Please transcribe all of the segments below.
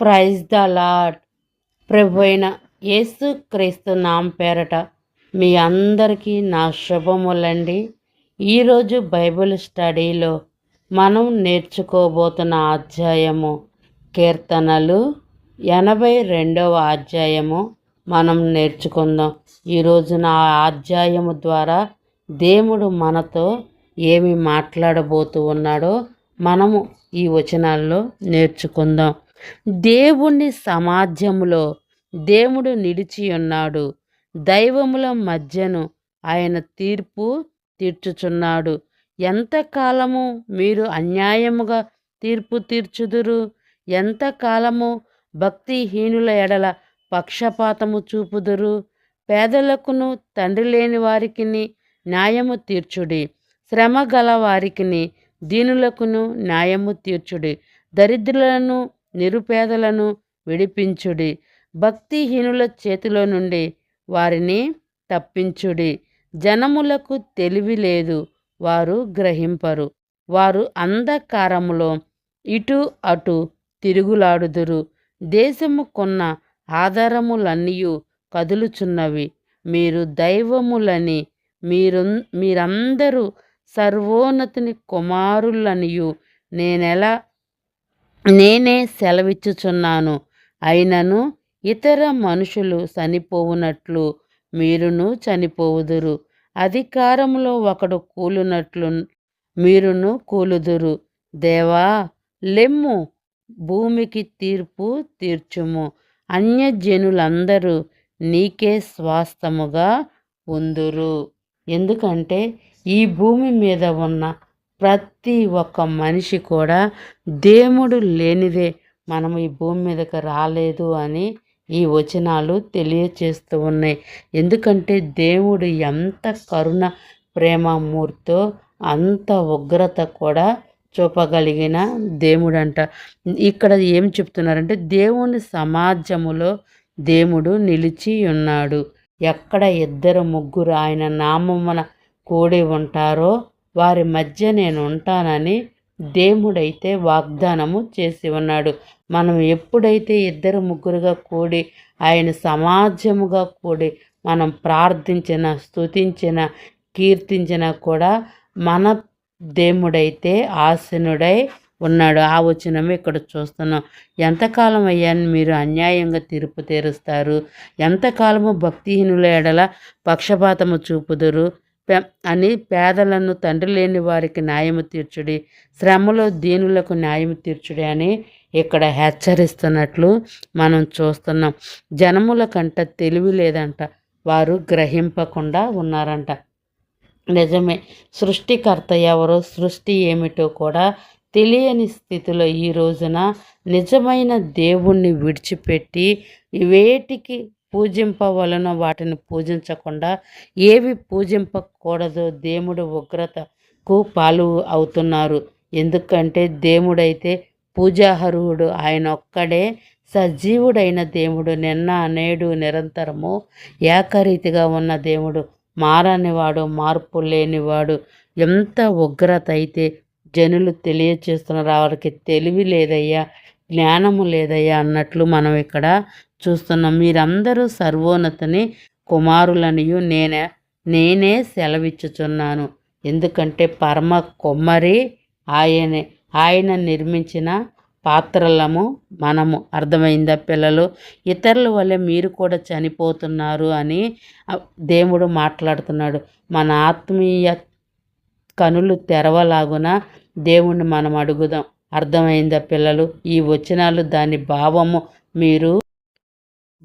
Praise the lord ప్రభు అయిన యేసు క్రీస్తు నామ పేరట మీ అందరికీ నా శుభములండి. ఈరోజు బైబిల్ స్టడీలో మనం నేర్చుకోబోతున్న అధ్యాయము కీర్తనలు ఎనభై రెండవ అధ్యాయము మనం నేర్చుకుందాం. ఈరోజు నా అధ్యాయము ద్వారా దేవుడు మనతో ఏమి మాట్లాడబోతూ ఉన్నాడో మనము ఈ వచనాల్లో నేర్చుకుందాం. దేవుని సమాజములో దేవుడు నిలిచి ఉన్నాడు. దైవముల మధ్యను ఆయన తీర్పు తీర్చుచున్నాడు. ఎంతకాలము మీరు అన్యాయముగా తీర్పు తీర్చుదురు? ఎంతకాలము భక్తిహీనుల ఎడల పక్షపాతము చూపుదురు? పేదలకును తండ్రి లేని వారికి న్యాయము తీర్చుడి. శ్రమ గల వారికిని దీనులకును న్యాయము తీర్చుడి. దరిద్రులను నిరుపేదలను విడిపించుడి. భక్తిహీనుల చేతిలో నుండి వారిని తప్పించుడి. జనములకు తెలివి లేదు వారు గ్రహింపరు. వారు అంధకారములో ఇటు అటు తిరుగులాడుదురు. దేశము కొన్న ఆధారములన్నీ కదులుచున్నవి. మీరు దైవములని మీరు మీరందరూ సర్వోన్నతిని కుమారులనియు నేనెలా నేనే సెలవిచ్చుచున్నాను. అయినను ఇతర మనుషులు చనిపోవునట్లు మీరును చనిపోవుదురు. అధికారంలో ఒకడు కూలునట్లు మీరును కూలుదురు. దేవా లెమ్ము భూమికి తీర్పు తీర్చుము. అన్యజనులందరూ నీకే స్వాస్థముగా ఉందురు. ఎందుకంటే ఈ భూమి మీద ఉన్న ప్రతి ఒక్క మనిషి కూడా దేవుడు లేనిదే మనం ఈ భూమి మీదకి రాలేదు అని ఈ వచనాలు తెలియచేస్తూ ఉన్నాయి. ఎందుకంటే దేవుడు ఎంత కరుణ ప్రేమమూర్తో అంత ఉగ్రత కూడా చూపగలిగిన దేవుడంట. ఇక్కడ ఏం చెప్తున్నారంటే దేవుని సమాజములో దేవుడు నిలిచి ఉన్నాడు. ఎక్కడ ఇద్దరు ముగ్గురు ఆయన నామమున కూడి ఉంటారో వారి మధ్య నేను ఉంటానని దేవుడైతే వాగ్దానము చేసి ఉన్నాడు. మనం ఎప్పుడైతే ఇద్దరు ముగ్గురుగా కూడి ఆయన సమాజముగా కూడి మనం ప్రార్థించిన స్తుతించిన కీర్తించిన కూడా మన దేవుడైతే ఆసనుడై ఉన్నాడు. ఆ వచనం ఇక్కడ చూస్తున్నాం. ఎంతకాలం అయ్యాన్ని మీరు అన్యాయంగా తీర్పు తీరుస్తారు? ఎంతకాలము భక్తిహీనుల ఎడల పక్షపాతము చూపుదురు? అని పేదలను తండ్రి లేని వారికి న్యాయము తీర్చుడి శ్రమలో దీనులకు న్యాయం తీర్చుడి అని ఇక్కడ హెచ్చరిస్తున్నట్లు మనం చూస్తున్నాం. జనముల కంట తెలివి లేదంట వారు గ్రహింపకుండా ఉన్నారంట. నిజమే సృష్టికర్త ఎవరో సృష్టి ఏమిటో కూడా తెలియని స్థితిలో ఈ రోజున నిజమైన దేవుణ్ణి విడిచిపెట్టి వేటికి పూజింపవలన వాటిని పూజించకుండా ఏవి పూజింపకూడదో దేవుడు ఉగ్రతకు పాలు అవుతున్నారు. ఎందుకంటే దేవుడైతే పూజాహరుడు ఆయన ఒక్కడే సజీవుడైన దేవుడు నిన్న నేడు నిరంతరము ఏకరీతిగా ఉన్న దేవుడు మారనివాడు మార్పు లేనివాడు. ఎంత ఉగ్రత అయితే జనులు తెలియచేస్తున్నారు వారికి తెలివి లేదయ్యా. జ్ఞానము లేదయ్యా అన్నట్లు మనం ఇక్కడ చూస్తున్నాం. మీరందరూ సర్వోన్నతిని కుమారులనియు నేనే నేనే సెలవిచ్చుచున్నాను. ఎందుకంటే పరమ కొమ్మరి ఆయనే. ఆయన నిర్మించిన పాత్రలము మనము. అర్థమైందా పిల్లలు? ఇతరుల వల్ల మీరు కూడా చనిపోతున్నారు అని దేవుడు మాట్లాడుతున్నాడు. మన ఆత్మీయ కనులు తెరవలాగున దేవుణ్ణి మనం అడుగుదాం. అర్థమైందా పిల్లలు? ఈ వచనాలు దాని భావము మీరు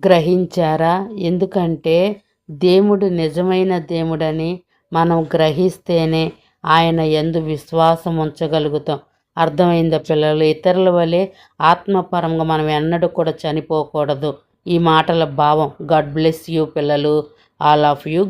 గ్రహించారా? ఎందుకంటే దేవుడు నిజమైన దేవుడని మనం గ్రహిస్తేనే ఆయన ఎందు విశ్వాసం ఉంచగలుగుతాం. అర్థమైందా పిల్లలు? ఇతరుల వలె ఆత్మపరంగా మనం ఎన్నడూ కూడా చనిపోకూడదు. ఈ మాటల భావం. గాడ్ బ్లెస్ యూ పిల్లలు. All of you.